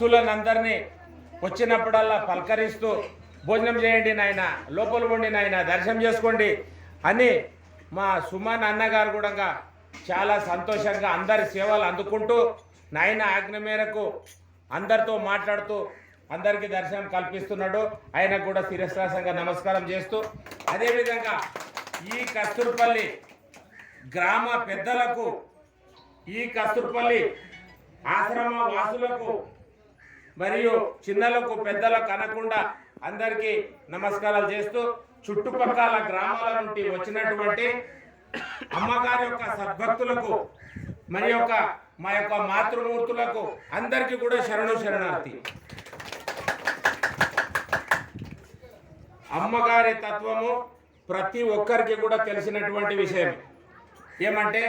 భక్తులనందరినీ వచ్చినప్పుడల్లా పలకరిస్తూ భోజనం చేయండి నాయన లోపల ఉండి నాయన దర్శనం చేసుకోండి అని మా సుమన్ అన్నగారు కూడా చాలా సంతోషంగా అందరి సేవలు అందుకుంటూ నాయన ఆజ్ఞ మేరకు అందరితో మాట్లాడుతూ అందరికీ దర్శనం కల్పిస్తున్నాడు. ఆయనకు కూడా శిరస్రాసంగా నమస్కారం చేస్తూ అదేవిధంగా ఈ కస్తూర్పల్లి గ్రామ పెద్దలకు ఈ కస్తూర్పల్లి ఆశ్రమ వాసులకు మరియు చిన్నలకు పెద్దలకు అనకుండా అందరికీ నమస్కారాలు చేస్తూ చుట్టుపక్కల గ్రామాల నుండి వచ్చినటువంటి అమ్మగారి యొక్క సద్భక్తులకు మరి యొక్క మా యొక్క మాతృమూర్తులకు అందరికీ కూడా శరణు శరణార్థి. అమ్మగారి తత్వము ప్రతి ఒక్కరికి కూడా తెలిసినటువంటి విషయం. ఏమంటే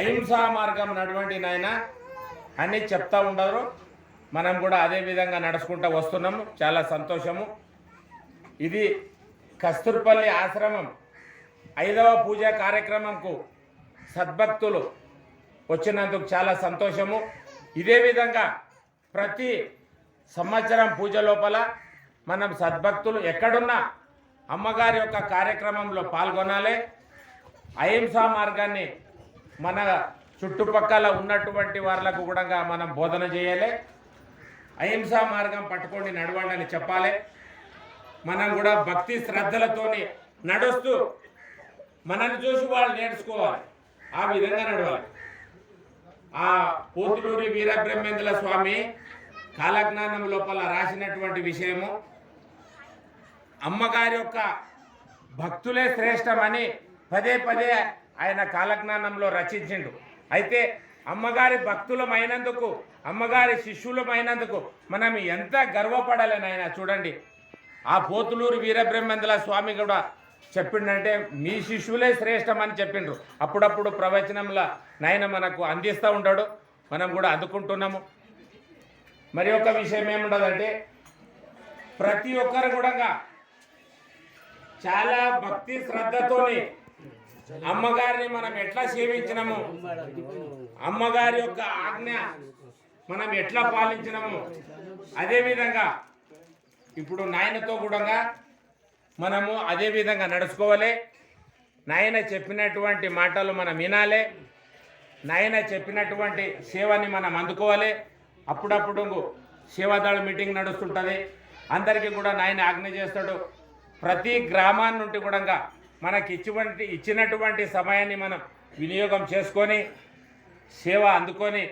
అహింసా మార్గం నటువంటి నాయన అని చెప్తా ఉండరు. మనం కూడా అదే విధంగా నడుచుకుంటూ వస్తున్నాము. చాలా సంతోషము. ఇది కస్తూర్పల్లి ఆశ్రమం. ఐదవ పూజా కార్యక్రమంకు సద్భక్తులు వచ్చినందుకు చాలా సంతోషము. ఇదే విధంగా ప్రతి సంవత్సరం పూజ లోపల మనం సద్భక్తులు ఎక్కడున్నా అమ్మగారి యొక్క కార్యక్రమంలో పాల్గొనాలి. అహింసా మార్గాన్ని మన చుట్టుపక్కల ఉన్నటువంటి వాళ్ళకు కూడా మనం బోధన చేయాలి. అహింసా మార్గం పట్టుకొని నడవండి అని చెప్పాలి. మనం కూడా భక్తి శ్రద్ధలతోని నడుస్తూ మనల్ని చూసి వాళ్ళు నేర్చుకోవాలి. ఆ విధంగా నడవాలి. ఆ పోతులూరి వీరబ్రహ్మేంద్ర స్వామి కాలజ్ఞానం లోపల రాసినటువంటి విషయము అమ్మగారి యొక్క భక్తులే శ్రేష్టమని పదే పదే ఆయన కాలజ్ఞానంలో రచించిండు. అయితే అమ్మగారి భక్తులమైనందుకు అమ్మగారి శిష్యులమైనందుకు మనం ఎంత గర్వపడాలి నాయన చూడండి. ఆ పోతులూరు వీరబ్రహ్మేంద్ర స్వామి కూడా చెప్పిండంటే మీ శిష్యులే శ్రేష్టమని చెప్పిండ్రు. అప్పుడప్పుడు ప్రవచనంలో నాయన మనకు అందిస్తూ ఉంటాడు. మనం కూడా అందుకుంటున్నాము. మరి ఒక విషయం ఏముండదంటే ప్రతి ఒక్కరు కూడా చాలా భక్తి శ్రద్ధతోని అమ్మగారిని మనం ఎట్లా సేవించినము? అమ్మగారి యొక్క ఆజ్ఞ మనం ఎట్లా పాలించినము? అదే విధంగా ఇప్పుడు నాయనతో కూడా మనము అదే విధంగా నడుచుకోవాలి. నాయన చెప్పినటువంటి మాటలు మనం వినాలి. నాయన చెప్పినటువంటి సేవని మనం అందుకోవాలి. అప్పుడప్పుడు సేవాదళ మీటింగ్ నడుస్తుంటుంది. అందరికీ కూడా నాయన ఆజ్ఞ చేస్తాడు. ప్రతి గ్రామాన్ని నుండి కూడా మనకి ఇచ్చినటువంటి ఇచ్చినటువంటి సమయాన్ని మనం వినియోగం చేసుకొని సేవ అందుకొని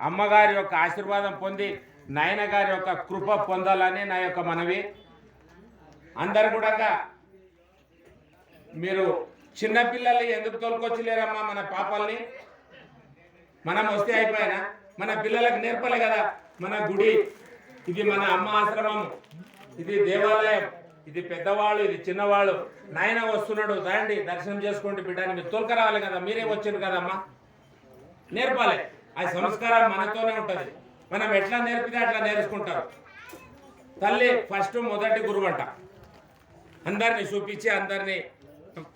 అమ్మగారి యొక్క ఆశీర్వాదం పొంది నాయన గారి యొక్క కృప పొందాలని నా యొక్క మనవి. అందరు కూడా మీరు చిన్నపిల్లల్ని ఎందుకు తోలుకొచ్చలేరమ్మా మన పాపల్ని? మనం వస్తే అయిపోయినా? మన పిల్లలకు నేర్పలే కదా మన గుడి. ఇది మన అమ్మ ఆశ్రమం. ఇది దేవాలయం. ఇది పెద్దవాళ్ళు ఇది చిన్నవాళ్ళు. నాయన వస్తున్నాడు రండి దర్శనం చేసుకోండి బిడ్డని మీరు తోలుకరావాలి కదా మీరే వచ్చారు కదమ్మా? నేర్పాలి. ఆ సంస్కారం మనతోనే ఉంటుంది. మనం ఎట్లా నేర్పితే అట్లా నేర్చుకుంటారు. తల్లి ఫస్ట్ మొదటి గురువంట. అందరిని చూపించి అందరినీ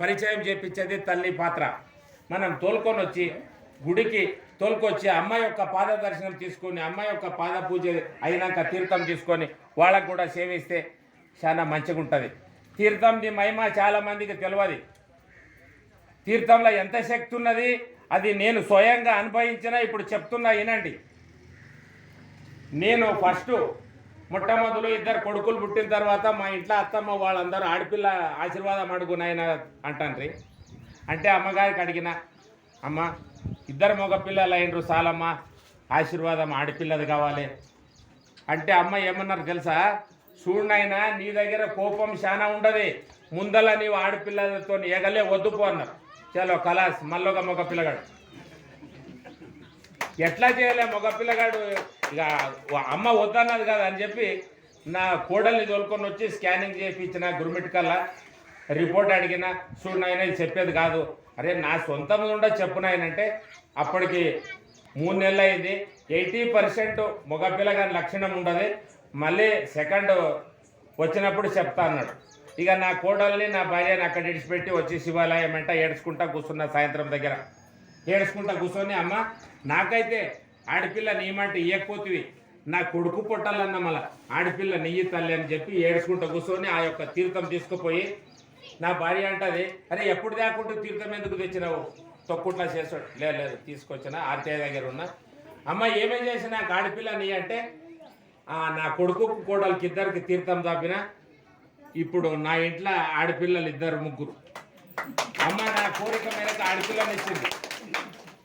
పరిచయం చేపించేది తల్లి పాత్ర. మనం తోలుకొని వచ్చి గుడికి తోలుకొచ్చి అమ్మ యొక్క పాద దర్శనం తీసుకొని అమ్మ యొక్క పాద పూజ అయినాక తీర్థం తీసుకొని వాళ్ళకు కూడా సేవిస్తే చాలా మంచిగా ఉంటుంది తీర్థంది మహిమ చాలామందికి తెలియదు తీర్థంలో ఎంత శక్తి ఉన్నది అది నేను స్వయంగా అనుభవించిన ఇప్పుడు చెప్తున్నా వినండి. నేను ఫస్ట్ మొట్టమొదలు ఇద్దరు కొడుకులు పుట్టిన తర్వాత మా ఇంట్లో అత్తమ్మ వాళ్ళందరూ ఆడపిల్ల ఆశీర్వాదం అడుగునాయన అంటాన్రి అంటే అమ్మగారికి అడిగిన అమ్మ ఇద్దరు మగ పిల్లలు అయినరు చాలమ్మ ఆశీర్వాదం ఆడపిల్లది కావాలి. అంటే అమ్మ ఏమన్నారు తెలుసా? చూడనైనా నీ దగ్గర కోపం చాలా ఉండదు. ముందల నీవు ఆడపిల్లలతో ఎగలే వద్దుపో అన్నారు. చలో కలాస్ మళ్ళొక మగ పిల్లగాడు. ఎట్లా చేయలే మగ పిల్లగాడు? ఇక అమ్మ వద్దన్నది కదా అని చెప్పి నా కోడల్ని తోలుకొని వచ్చి స్కానింగ్ చేయించిన గురుమిట్ కల్లా రిపోర్ట్ అడిగిన చూడు నాయన ఇది చెప్పేది కాదు. అరే నా సొంతం ఉండ చెప్పు నాయనంటే అప్పటికి మూడు నెలలు అయింది. ఎయిటీ పర్సెంట్ మగ పిల్లగాని లక్షణం ఉండదు. మళ్ళీ సెకండ్ వచ్చినప్పుడు చెప్తా అన్నాడు. ఇక నా కోడల్ని నా భార్యని అక్కడ ఇడిచిపెట్టి వచ్చి శివాలయం వెంట ఏడ్చుకుంటా కూర్చున్నా సాయంత్రం దగ్గర. ఏడ్చుకుంటా కూర్చొని అమ్మ నాకైతే ఆడపిల్ల నీమంటే ఇయ్యకపోతివి నా కొడుకు పుట్టాలన్న మళ్ళా ఆడపిల్ల నెయ్యి తల్లి అని చెప్పి ఏడుచుకుంటూ కూర్చొని ఆ యొక్క తీర్థం తీసుకుపోయి నా భార్య అంటది అరే ఎప్పుడు దాకుంటూ తీర్థం ఎందుకు తెచ్చినావు? తొక్కుట్లా చేసాడు లేదు లేదు తీసుకొచ్చిన ఆర్టీఐ దగ్గర ఉన్న. అమ్మ ఏమేం చేసినా ఆడపిల్ల నీ అంటే నా కొడుకు కోడలికి ఇద్దరికి తీర్థం తాపిన ఇప్పుడు నా ఇంట్లో ఆడపిల్లలు ఇద్దరు ముగ్గురు. అమ్మ నా కోరిక మేరకు ఆడపిల్లని ఇచ్చింది.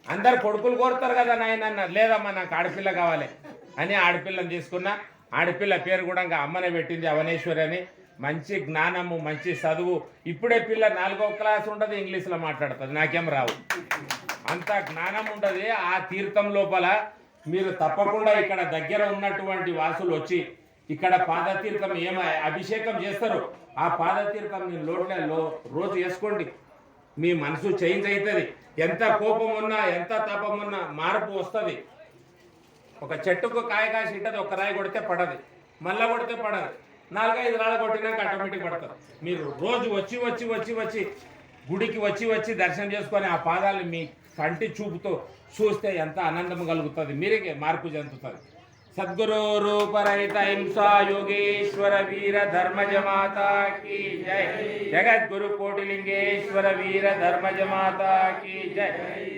అందరు కొడుకులు కోరుతారు కదా నాయన లేదమ్మా నాకు ఆడపిల్ల కావాలి అని ఆడపిల్లని తీసుకున్నా. ఆడపిల్ల పేరు కూడా ఇంకా అమ్మనే పెట్టింది అవనేశ్వరి అని. మంచి జ్ఞానము మంచి చదువు. ఇప్పుడే పిల్ల నాలుగో క్లాస్ ఉంటుంది ఇంగ్లీష్లో మాట్లాడుతుంది. నాకేం రావు. అంత జ్ఞానం ఉండదు ఆ తీర్థం లోపల మీరు తప్పకుండా ఇక్కడ దగ్గర ఉన్నటువంటి వాసులు వచ్చి ఇక్కడ పాదతీర్థం ఏమ అభిషేకం చేస్తారు. ఆ పాదతీర్థం మీ లోట్లలో రోజు వేసుకోండి. మీ మనసు చేంజ్ అవుతుంది ఎంత కోపం ఉన్నా ఎంత తాపం ఉన్నా మార్పు వస్తుంది. ఒక చెట్టుకు కాయ కాసి ఉంటుంది ఒక రాయి కొడితే పడదు. మళ్ళా కొడితే పడదు. నాలుగైదు రాళ్ళు కొట్టినాక ఆటోమేటిక్ పడతారు. మీరు రోజు వచ్చి వచ్చి వచ్చి వచ్చి గుడికి వచ్చి వచ్చి దర్శనం చేసుకొని ఆ పాదాలు మీ కంటి చూపుతో చూస్తే ఎంత ఆనందం కలుగుతుంది? మీరే మార్పు చెందుతుంది. సద్గురు రూపరహిత హింసా యోగేశ్వర వీర ధర్మజమాత జై. జగద్గురు కోటిలింగేశ్వర వీర ధర్మజమాత జై.